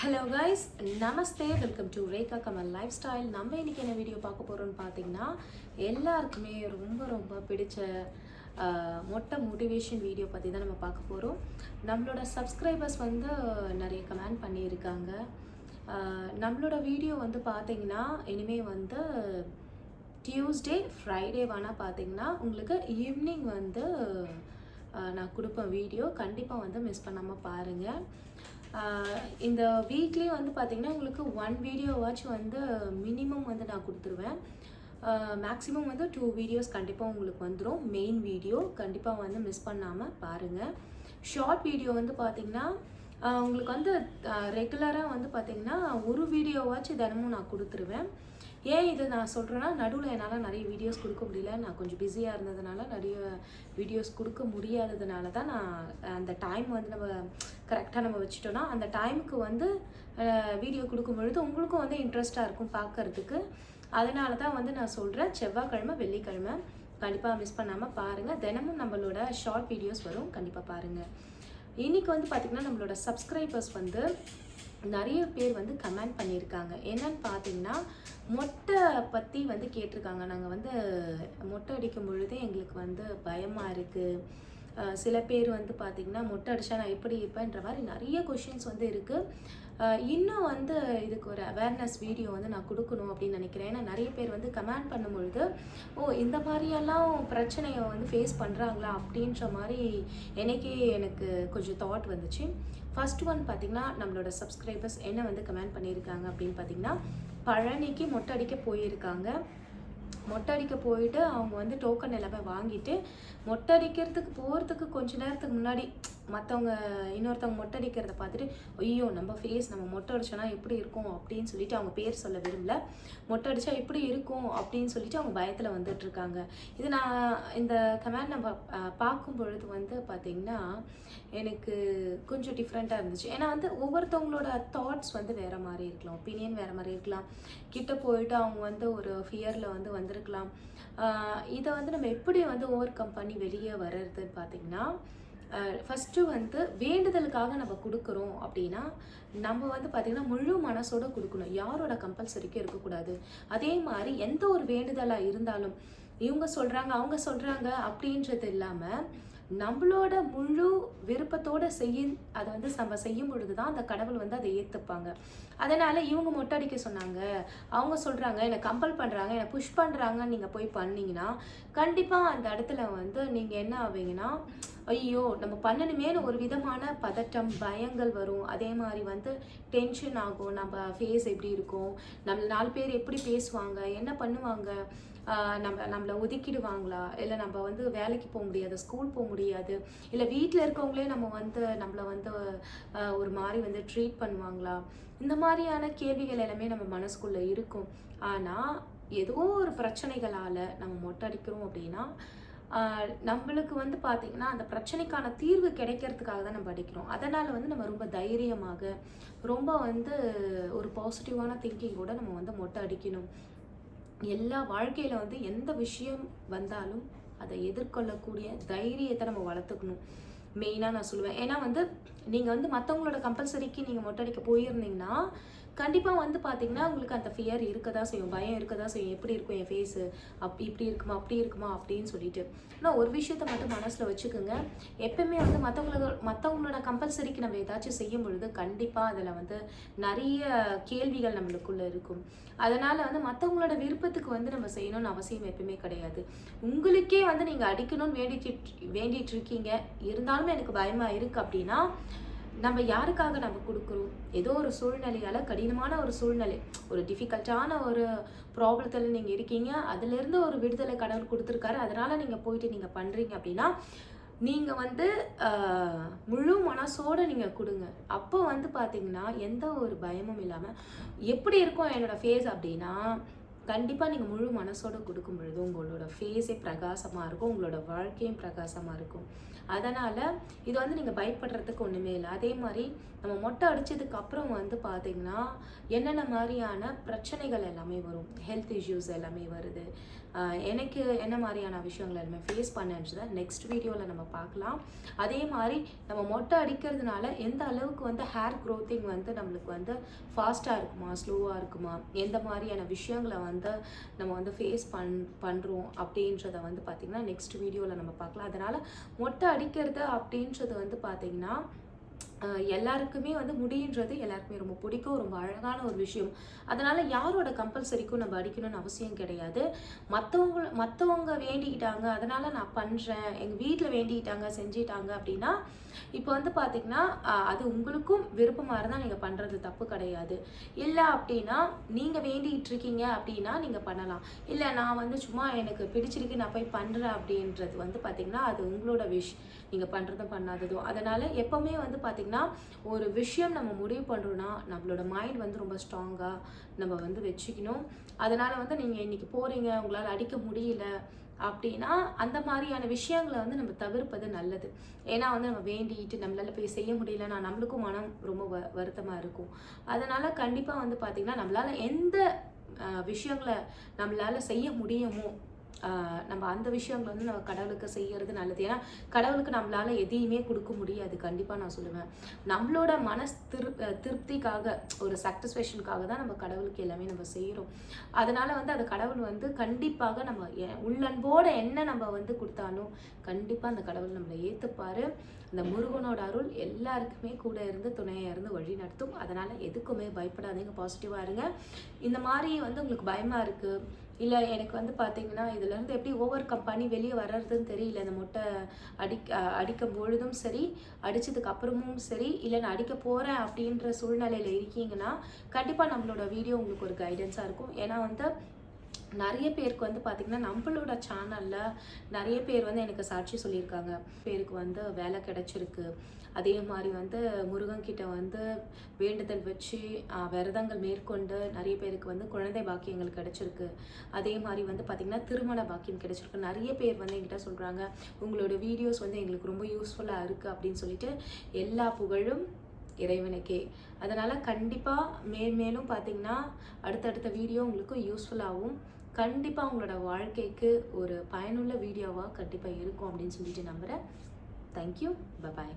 Hello guys namaste welcome to Rekha Kamal lifestyle நம்ம இன்னைக்கு என்ன வீடியோ பார்க்க போகிறோம்னு பார்த்தீங்கன்னா எல்லாருக்குமே ரொம்ப ரொம்ப பிடிச்ச மொட்டை மோட்டிவேஷன் வீடியோ பற்றி தான் நம்ம பார்க்க போகிறோம் நம்மளோட சப்ஸ்கிரைபர்ஸ் வந்து நிறைய கமெண்ட் பண்ணியிருக்காங்க. நம்மளோட வீடியோ வந்து பார்த்தீங்கன்னா இனிமேல் வந்து டியூஸ்டே ஃப்ரைடே வேணால் பார்த்தீங்கன்னா உங்களுக்கு ஈவினிங் வந்து நான் கொடுப்பேன் வீடியோ கண்டிப்பாக வந்து மிஸ் பண்ணாமல் பாருங்கள் இந்த வீக்லி வந்து பார்த்தீங்கன்னா உங்களுக்கு ஒன் வீடியோவாச்சும் வந்து மினிமம் வந்து நான் கொடுத்துருவேன். மேக்ஸிமம் வந்து டூ வீடியோஸ் கண்டிப்பாக உங்களுக்கு வந்துடும் மெயின் வீடியோ கண்டிப்பாக வந்து மிஸ் பண்ணாமல் பாருங்கள் ஷார்ட் வீடியோ வந்து பார்த்தீங்கன்னா உங்களுக்கு வந்து ரெகுலராக வந்து பார்த்தீங்கன்னா ஒரு வீடியோவாச்சும் தினமும் நான் கொடுத்துருவேன். ஏன் இதை நான் சொல்கிறேன்னா நடுவில் என்னால் நிறைய வீடியோஸ் கொடுக்க முடியல. நான் கொஞ்சம் பிஸியாக இருந்ததுனால நிறைய வீடியோஸ் கொடுக்க முடியாததுனால தான் நான் அந்த டைம் வந்து நம்ம கரெக்டாக நம்ம வச்சுட்டோன்னா அந்த டைமுக்கு வந்து வீடியோ கொடுக்கும் பொழுது உங்களுக்கும் வந்து இன்ட்ரெஸ்ட்டாக இருக்கும் பார்க்கறதுக்கு. அதனால தான் வந்து நான் சொல்கிறேன் செவ்வாய்க்கிழமை வெள்ளிக்கிழமை. கண்டிப்பாக மிஸ் பண்ணாமல் பாருங்கள் தினமும் நம்மளோட ஷார்ட் வீடியோஸ் வரும். கண்டிப்பாக பாருங்கள் இன்னைக்கு வந்து பார்த்திங்கன்னா நம்மளோட சப்ஸ்கிரைபர்ஸ் வந்து நிறைய பேர் வந்து கமெண்ட் பண்ணியிருக்காங்க. என்னன்னு பார்த்தீங்கன்னா மொட்டை பற்றி வந்து கேட்டிருக்காங்க. நாங்கள் வந்து மொட்டை அடிக்கும் பொழுதே எங்களுக்கு வந்து பயமாக இருக்குது சில பேர் வந்து பார்த்திங்கன்னா மொட்டை அடித்தா நான் எப்படி இருப்பேன்ற மாதிரி நிறைய கொஷின்ஸ் வந்து இருக்குது இன்னும் வந்து இதுக்கு ஒரு அவேர்னஸ் வீடியோ வந்து நான் கொடுக்கணும் அப்படின்னு நினைக்கிறேன். ஏன்னா நிறைய பேர் வந்து கமெண்ட் பண்ணும்பொழுது ஓ இந்த மாதிரியெல்லாம் பிரச்சனையை வந்து ஃபேஸ் பண்ணுறாங்களா அப்படின்ற மாதிரி எனக்கே எனக்கு கொஞ்சம் தாட் வந்துச்சு. ஃபர்ஸ்ட் ஒன் பார்த்திங்கன்னா நம்மளோட சப்ஸ்கிரைபர்ஸ் என்ன வந்து கமெண்ட் பண்ணியிருக்காங்க அப்படின்னு பார்த்தீங்கன்னா பழனிக்கு மொட்டை அடிக்க போயிருக்காங்க. மொட்டை அடிக்க போயிட்டு அவங்க வந்து டோக்கன் எல்லாமே வாங்கிட்டு மொட்டை அடிக்கிறதுக்கு போகிறதுக்கு கொஞ்ச நேரத்துக்கு முன்னாடி மற்றவங்க இன்னொருத்தவங்க மொட்டை அடிக்கிறத பார்த்துட்டு ஐயோ நம்ம ஃபேஸ் நம்ம மொட்டை அடிச்சோன்னா எப்படி இருக்கும்? அப்படின்னு சொல்லிட்டு அவங்க பேர் சொல்ல விரும்பல. மொட்டை அடிச்சா எப்படி இருக்கும்? அப்படின்னு சொல்லிட்டு அவங்க பயத்தில் வந்துட்டு இருக்காங்க. இது நான் இந்த கமெண்ட் நம்ம பார்க்கும் பொழுது வந்து பார்த்திங்கன்னா எனக்கு கொஞ்சம் டிஃப்ரெண்ட்டாக இருந்துச்சு. ஏன்னா வந்து ஒவ்வொருத்தவங்களோட தாட்ஸ் வந்து வேறு மாதிரி இருக்கலாம். ஒப்பீனியன் வேறு மாதிரி இருக்கலாம். கிட்ட போயிட்டு அவங்க வந்து ஒரு ஃபியரில் வந்து வந்திருக்கலாம். இதை வந்து நம்ம எப்படி வந்து ஓவர் கம் பண்ணி வெளியே வர்றதுன்னு பார்த்தீங்கன்னா ஃபஸ்ட்டு வந்து வேண்டுதலுக்காக நம்ம கொடுக்குறோம் அப்படின்னா நம்ம வந்து பார்த்திங்கன்னா முழு மனசோட கொடுக்கணும். யாரோட கம்பல்சரிக்கும் இருக்கக்கூடாது. அதே மாதிரி எந்த ஒரு வேண்டுதலாக இருந்தாலும் இவங்க சொல்கிறாங்க அவங்க சொல்கிறாங்க அப்படின்றது இல்லாமல் நம்மளோட முழு விருப்பத்தோடு செய்ய அதை வந்து நம்ம செய்யும் பொழுது தான் அந்த கடவுள் வந்து அதை ஏற்றுப்பாங்க அதனால் இவங்க மொட்டை அடிக்க சொன்னாங்க அவங்க சொல்கிறாங்க என்னை கம்பல் பண்ணுறாங்க என்னை புஷ் பண்ணுறாங்கன்னு நீங்கள் போய் பண்ணிங்கன்னா கண்டிப்பாக அந்த இடத்துல வந்து நீங்கள் என்ன ஆவீங்கன்னா ஐயோ நம்ம பண்ணணுமேனு ஒரு விதமான பதட்டம் பயங்கள் வரும். அதே மாதிரி வந்து டென்ஷன் ஆகும். நம்ம ஃபேஸ் எப்படி இருக்கும்? நம்ம நாலு பேர் எப்படி பேசுவாங்க? என்ன பண்ணுவாங்க? நம்ம நம்மளை ஒதுக்கிடுவாங்களா? இல்லை நம்ம வந்து வேலைக்கு போக முடியாது ஸ்கூல் போக முடியாது. இல்லை வீட்டில் இருக்கவங்களே நம்ம வந்து நம்மளை வந்து ஒரு மாதிரி வந்து ட்ரீட் பண்ணுவாங்களா? இந்த மாதிரியான கேள்விகள் எல்லாமே நம்ம மனசுக்குள்ளே இருக்கும். ஆனால் ஏதோ ஒரு பிரச்சனைகளால் நம்ம மொட்டை அடிக்கிறோம் அப்படின்னா நம்மளுக்கு வந்து பார்த்திங்கன்னா அந்த பிரச்சனைக்கான தீர்வு கிடைக்கிறதுக்காக தான் நம்ம அடிக்கிறோம் அதனால் வந்து நம்ம ரொம்ப தைரியமாக ரொம்ப வந்து ஒரு பாசிட்டிவான திங்கிங்கோட நம்ம வந்து மொட்டை அடிக்கணும். எல்லா வாழ்க்கையில் வந்து எந்த விஷயம் வந்தாலும் அதை எதிர்கொள்ளக்கூடிய தைரியத்தை நம்ம வளர்த்துக்கணும். மெயினாக நான் சொல்லுவேன். ஏன்னா வந்து நீங்கள் வந்து மற்றவங்களோட கம்பல்சரிக்கு நீங்கள் மொட்டடிக்க போயிருந்தீங்கன்னா கண்டிப்பாக வந்து பார்த்தீங்கன்னா உங்களுக்கு அந்த ஃபியர் இருக்க தான் செய்யும் பயம் இருக்க தான் செய்யும். எப்படி இருக்கும் என் ஃபேஸு அப் இப்படி இருக்குமா அப்படி இருக்குமா அப்படின்னு சொல்லிட்டு. ஆனால் ஒரு விஷயத்த மட்டும் மனசில் வச்சுக்கோங்க. எப்பவுமே வந்து மற்றவங்களோட மற்றவங்களோட கம்பல்சரிக்கு நம்ம ஏதாச்சும் செய்யும் பொழுது கண்டிப்பாக அதில் வந்து நிறைய கேள்விகள் நம்மளுக்குள்ளே இருக்கும். அதனால் வந்து மற்றவங்களோட விருப்பத்துக்கு வந்து நம்ம செய்யணும்னு அவசியம் எப்பவுமே கிடையாது. உங்களுக்கே வந்து நீங்கள் அடிக்கணும்னு வேண்டிட்டு வேண்டிகிட்டு இருக்கீங்க. இருந்தாலுமே எனக்கு பயமாக இருக்குது அப்படின்னா நம்ம யாருக்காக நம்ம கொடுக்குறோம்? ஏதோ ஒரு சூழ்நிலையால் கடினமான ஒரு சூழ்நிலை ஒரு டிஃபிகல்ட்டான ஒரு ப்ராப்ளத்தில் நீங்கள் இருக்கீங்க. அதுலேருந்து ஒரு விடுதலை கடவுள் கொடுத்துருக்காரு. அதனால் நீங்கள் போயிட்டு நீங்கள் பண்ணுறீங்க அப்படின்னா நீங்கள் வந்து முழு மனசோட நீங்கள் கொடுங்க. அப்போ வந்து பார்த்தீங்கன்னா எந்த ஒரு பயமும் இல்லாமல் எப்படி இருக்கும் என்னோடய ஃபேஸ் அப்படின்னா கண்டிப்பாக நீங்கள் முழு மனசோட கொடுக்கும் பொழுது உங்களோட ஃபேஸே பிரகாசமாக இருக்கும் உங்களோட வாழ்க்கையும் பிரகாசமாக இருக்கும். அதனால் இது வந்து நீங்கள் பயப்படுறதுக்கு ஒன்றுமே இல்லை. அதே மாதிரி நம்ம மொட்டை அடித்ததுக்கு அப்புறம் வந்து பார்த்திங்கன்னா என்னென்ன மாதிரியான பிரச்சனைகள் எல்லாமே வரும். ஹெல்த் இஷ்யூஸ் எல்லாமே வருது. எனக்கு என்ன மாதிரியான விஷயங்கள் எல்லாமே ஃபேஸ் பண்ணன்றதை நெக்ஸ்ட் வீடியோவில் நம்ம பார்க்கலாம். அதே மாதிரி நம்ம மொட்டை அடிக்கிறதுனால எந்த அளவுக்கு வந்து ஹேர் க்ரோத்திங் வந்து நம்மளுக்கு வந்து ஃபாஸ்ட்டாக இருக்குமா ஸ்லோவாக இருக்குமா எந்த மாதிரியான விஷயங்களை வந்து வந்து நம்ம வந்து ஃபேஸ் பண் பண்ணுறோம் அப்படின்றத வந்து பார்த்திங்கன்னா நெக்ஸ்ட் வீடியோவில் நம்ம பார்க்கலாம். அதனால் மொட்டை அடிக்கிறது அப்படின்றது வந்து பார்த்திங்கன்னா எல்லாருக்குமே வந்து முடின்றது எல்லாருக்குமே ரொம்ப பிடிக்கும் ரொம்ப அழகான ஒரு விஷயம். அதனால் யாரோட கம்பல்சரிக்கும் நம்ம அடிக்கணும்னு அவசியம் கிடையாது. மற்றவங்க மற்றவங்க வேண்டிக்கிட்டாங்க அதனால் நான் பண்ணுறேன் எங்கள் வீட்டில் வேண்டிக்கிட்டாங்க செஞ்சிட்டாங்க அப்படின்னா இப்போ வந்து பார்த்திங்கன்னா அது உங்களுக்கும் விருப்பமாக இருந்தால் நீங்கள் பண்ணுறது தப்பு கிடையாது. இல்லை அப்படின்னா நீங்கள் வேண்டிகிட்டு இருக்கீங்க அப்படின்னா நீங்கள் பண்ணலாம். இல்லை நான் வந்து சும்மா எனக்கு பிடிச்சிருக்கு நான் போய் பண்ணுறேன் அப்படின்றது வந்து பார்த்திங்கன்னா அது உங்களோட விஷ் நீங்கள் பண்ணுறதும் பண்ணாததும். அதனால் எப்போவுமே வந்து பார்த்திங்கன்னா ஒரு விஷயம் நம்ம முடிவு பண்ணுறோன்னா நம்மளோட மைண்ட் வந்து ரொம்ப ஸ்ட்ராங்காக நம்ம வந்து வச்சுக்கணும். அதனால் வந்து நீங்கள் இன்றைக்கி போகிறீங்க உங்களால் அடிக்க முடியல அப்படின்னா அந்த மாதிரியான விஷயங்களை வந்து நம்ம தவிர்ப்பது நல்லது. ஏன்னா வந்து நம்ம வேண்டிட்டு நம்மளால போய் செய்ய முடியலன்னா நம்மளுக்கும் மனம் ரொம்ப வ வருத்தமாக இருக்கும். அதனால் கண்டிப்பாக வந்து பார்த்திங்கன்னா நம்மளால் எந்த விஷயங்களை நம்மளால செய்ய முடியுமோ நம்ம அந்த விஷயங்களை வந்து நம்ம கடவுளுக்கு செய்யறது நல்லது. ஏன்னா கடவுளுக்கு நம்மளால எதையுமே கொடுக்க முடியாது. கண்டிப்பாக நான் சொல்லுவேன். நம்மளோட மனஸ் திரு திருப்திக்காக ஒரு சாட்டிஸ்ஃபேக்ஷனுக்காக தான் நம்ம கடவுளுக்கு எல்லாமே நம்ம செய்கிறோம் அதனால வந்து அந்த கடவுள் வந்து கண்டிப்பாக நம்ம உள்ளன்போடு உள்ளன்போட என்ன நம்ம வந்து கொடுத்தாலும் கண்டிப்பாக அந்த கடவுள் நம்மளை ஏற்றுப்பாரு அந்த முருகனோட அருள் எல்லாருக்குமே கூட இருந்து துணையாக இருந்து வழி நடத்தும். அதனால் எதுக்குமே பயப்படாதீங்க. பாசிட்டிவாக இருங்க. இந்த மாதிரி வந்து உங்களுக்கு பயமாக இருக்குது இல்லை எனக்கு வந்து பார்த்தீங்கன்னா இதுலேருந்து எப்படி ஓவர் கம் பண்ணி வெளியே வர்றதுன்னு தெரியல. இந்த மொட்டை அடிக்க அடிக்கும் பொழுதும் சரி அடித்ததுக்கு அப்புறமும் சரி இல்லை நான் அடிக்க போகிறேன் அப்படின்ற சூழ்நிலையில் இருக்கீங்கன்னா கண்டிப்பாக நம்மளோட வீடியோ உங்களுக்கு ஒரு கைடன்ஸாக இருக்கும். ஏன்னா வந்து நிறைய பேருக்கு வந்து பார்த்திங்கன்னா நம்மளோட சேனலில் நிறைய பேர் வந்து எனக்கு சாட்சி சொல்லியிருக்காங்க. பேருக்கு வந்து வேலை கிடச்சிருக்கு. அதே மாதிரி வந்து முருகன்கிட்ட வந்து வேண்டுதல் வச்சு விரதங்கள் மேற்கொண்டு நிறைய பேருக்கு வந்து குழந்தை பாக்கியங்கள் கிடச்சிருக்கு. அதே மாதிரி வந்து பார்த்திங்கன்னா திருமண பாக்கியம் கிடச்சிருக்கு. நிறைய பேர் வந்து என்கிட்ட சொல்கிறாங்க உங்களோட வீடியோஸ் வந்து எங்களுக்கு ரொம்ப யூஸ்ஃபுல்லாக இருக்குது அப்படின்னு சொல்லிட்டு எல்லா புகழும் இறைவனுக்கே. அதனால் கண்டிப்பாக மேல் மேலும் பார்த்தீங்கன்னா அடுத்தடுத்த வீடியோ உங்களுக்கு யூஸ்ஃபுல்லாகவும் கண்டிப்பாக உங்களோட வாழ்க்கைக்கு ஒரு பயனுள்ள வீடியோவாக கண்டிப்பாக இருக்கும் அப்படின்னு சொல்லிட்டு நம்புகிறேன் தேங்க்யூ பபாய்